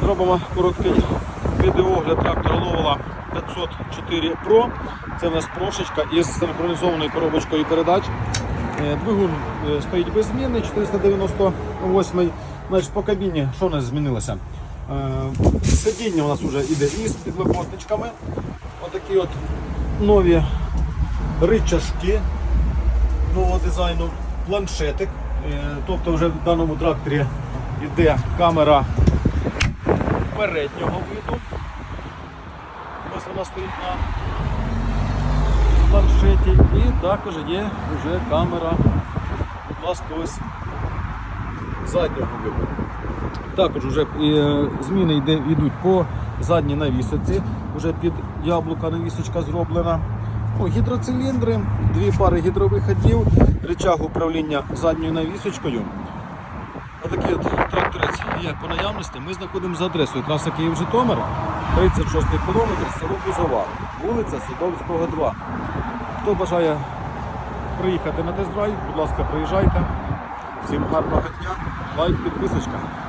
зробимо короткий відеоогляд трактора Ловела 504 Pro. Це в нас прошечка із синхронізованою коробочкою передач. Е, Двигун е, стоїть без зміни, 498 Значить, по кабіні що у нас змінилося? Е, Сидіння у нас вже йде із підлокотничками. Отакі от нові ричажки нового дизайну, планшетик. Тобто вже в даному тракторі йде камера переднього виду. Ось вона стоїть на планшеті. І також є вже камера будь ласка, ось заднього виду. Також вже е, зміни йдуть по задній навісиці. Вже під яблука навісочка зроблена. Ну, гідроциліндри, дві пари гідровиходів, рычаг управління задньою навісочкою. Отакий от є по наявності. Ми знаходимося за адресою траса Київ-Житомир, 36 кілометр, село Бузова, вулиця Садовського, 2. Хто бажає приїхати на тест-драйв, будь ласка, приїжджайте. Всім гарного дня, лайк, підписочка.